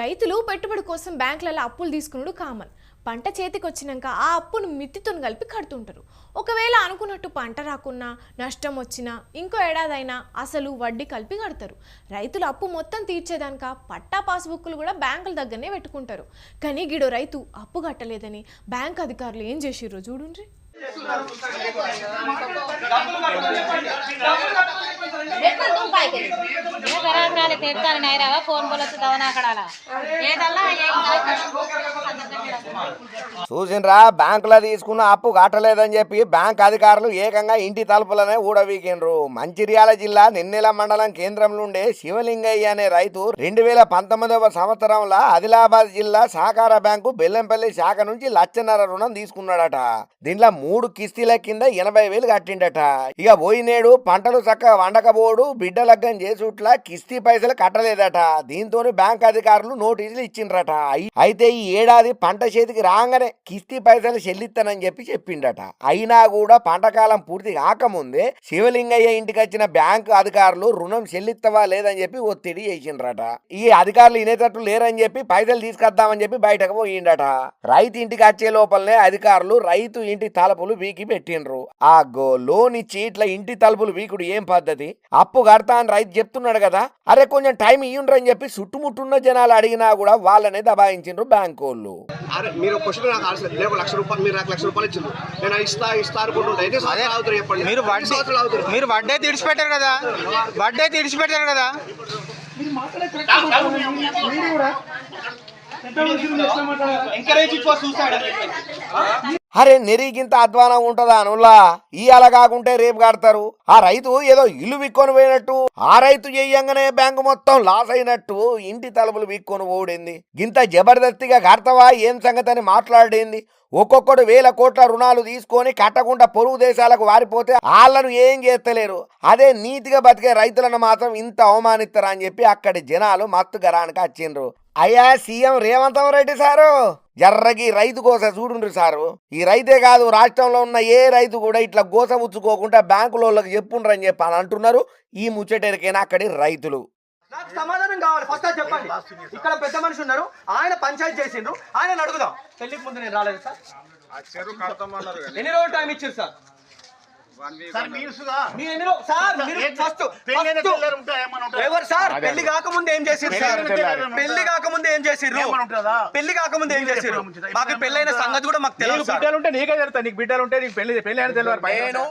రైతులు పెట్టుబడి కోసం బ్యాంకులలో అప్పులు తీసుకున్నాడు కామన్. పంట చేతికి వచ్చినాక ఆ అప్పును మిత్తితో కలిపి కడుతుంటారు. ఒకవేళ అనుకున్నట్టు పంట రాకున్నా నష్టం వచ్చినా ఇంకో ఏడాదైనా అసలు వడ్డీ కలిపి కడతారు. రైతులు అప్పు మొత్తం తీర్చేదానిక పట్టా పాస్బుక్లు కూడా బ్యాంకుల దగ్గరనే పెట్టుకుంటారు. కానీ గిడో రైతు అప్పు కట్టలేదని బ్యాంక్ అధికారులు ఏం చేసిర్రో చూడండి డబ్బులు पेपता नहीं रहा फोन बोलो तो दवा ना खड़ा ला ये दला ये చూసిండ్రా బ్యాంకులో తీసుకున్న అప్పు కట్టలేదని చెప్పి బ్యాంక్ అధికారులు ఏకంగా ఇంటి తలుపులనే ఊడవీకిండ్రు మంచిర్యాల జిల్లా నిన్నెల మండలం కేంద్రం ఉండే శివలింగయ్య అనే రైతు రెండు వేల పంతొమ్మిదవ సంవత్సరంలో ఆదిలాబాద్ జిల్లా సహకార బ్యాంకు బెల్లంపల్లి శాఖ నుంచి లచ్చన్నర రుణం తీసుకున్నాడట. దీంట్లో మూడు కిస్తీల కింద ఎనభై వేలు కట్టిండట. ఇక పోయినేడు పంటలు చక్కగా వండకపోడు బిడ్డ లగ్గం చేసుట్లా కిస్తీ పైసలు కట్టలేదట. దీంతో బ్యాంక్ అధికారులు నోటీసులు ఇచ్చిండ్రట. అయితే ఈ ఏడాది పంట చేతికి రాగానే కిస్తీ పైసలు చెల్లిస్తానని చెప్పి చెప్పిండట. అయినా కూడా పంటకాలం పూర్తి కాకముందే శివలింగయ్య ఇంటికి వచ్చిన బ్యాంకు అధికారులు రుణం చెల్లిస్తావా లేదని చెప్పి ఒత్తిడి చేసిండ్రట. ఈ అధికారులు ఇనేటట్టు లేరని చెప్పి పైసలు తీసుకొద్దామని చెప్పి బయటకు పోయిండట. రైతు ఇంటికి వచ్చే లోపలనే అధికారులు రైతు ఇంటి తలుపులు వీకి పెట్టిండ్రు. ఆ గో లోన్ ఇచ్చి ఇట్లా ఇంటి తలుపులు వీకుడు ఏం పద్ధతి? అప్పు కడతా అని రైతు చెప్తున్నాడు కదా అరే కొంచెం టైం ఇయ్యుండ్రని చెప్పి చుట్టుముట్టున్న జనాలు అడిగినా కూడా వాళ్ళనే దబాయించిండ్రు బ్యాంకు వాళ్ళు మీరు క్వశ్చన్ నాకు ఆన్సర్ లేదు. లక్ష రూపాయలు మీరు నాకు లక్ష రూపాయలు ఇచ్చిండ్రు. నేను ఇస్తా ఇస్తా అనుకుంటుంటా ఎన్ని సంవత్సరాలు అవుతారు చెప్పండి. మీరు వడ్డీ సంవత్సరాలు అవుతారు మీరు వడ్డే తీడిచిపెట్టారు కదా? వడ్డే తీడిచిపెట్టారు కదా? అరే నెరిగింత అధ్వానం ఉంటదా అనులా? అలా కాకుంటే రేపు కడతారు. ఆ రైతు ఏదో ఇల్లు విక్కొని పోయినట్టు ఆ రైతు చెయ్యంగానే బ్యాంకు మొత్తం లాస్ అయినట్టు ఇంటి తలుపులు విక్కొని పోడింది. గింత జబర్దస్తిగా కడతావా? ఏం సంగతి అని మాట్లాడేంది? ఒక్కొక్కడు వేల కోట్ల రుణాలు తీసుకొని కట్టకుండా పొరుగు దేశాలకు వారిపోతే వాళ్ళను ఏం చేస్తలేరు? అదే నీతిగా బతికే రైతులను మాత్రం ఇంత అవమానిస్తారా అని చెప్పి అక్కడి జనాలు మత్తు గరానికి వచ్చిండ్రు. అయ్యా సీఎం రేవంత్ రెడ్డి సారు జర్రకి రైతు కోస చూడుండ్రు సారు. ఈ రైతే కాదు రాష్ట్రంలో ఉన్న ఏ రైతు కూడా ఇట్లా గోస ఉచ్చుకోకుండా బ్యాంకులోళ్ళకి చెప్పుండ్రు అని చెప్పి అని అంటున్నారు. ఈ ముచ్చటెరికైనా అక్కడి రైతులు. నాకు సమాధానం కావాలి. ఫస్ట్ అది చెప్పండి. ఇక్కడ పెద్ద మనిషి ఉన్నారు. ఆయన పంచాయతీ చేసిండ్రు. ఆయన అడుగుదాం. పెళ్ళికి ముందు నేను రాలేదు సార్. ఎన్ని రోజులు టైం ఇచ్చారు సార్? మీరు సార్ మీరు ఫస్ట్ ఎవరు సార్? పెళ్ళి కాకముందు ఏం చేసిర్రు సార్? పెళ్ళి కాకముందు ఏం చేసిర్రు? పెళ్ళి కాకముందు ఏం చేసిర్రు? మాకు పెళ్ళైన సంగతి కూడా మాకు తెలియదు బిడ్డలు ఉంటే నీకే తెలుస్తా నీకు బిడ్డలు ఉంటే నీకు పెళ్ళి పెళ్ళి అని తెలియదు నేను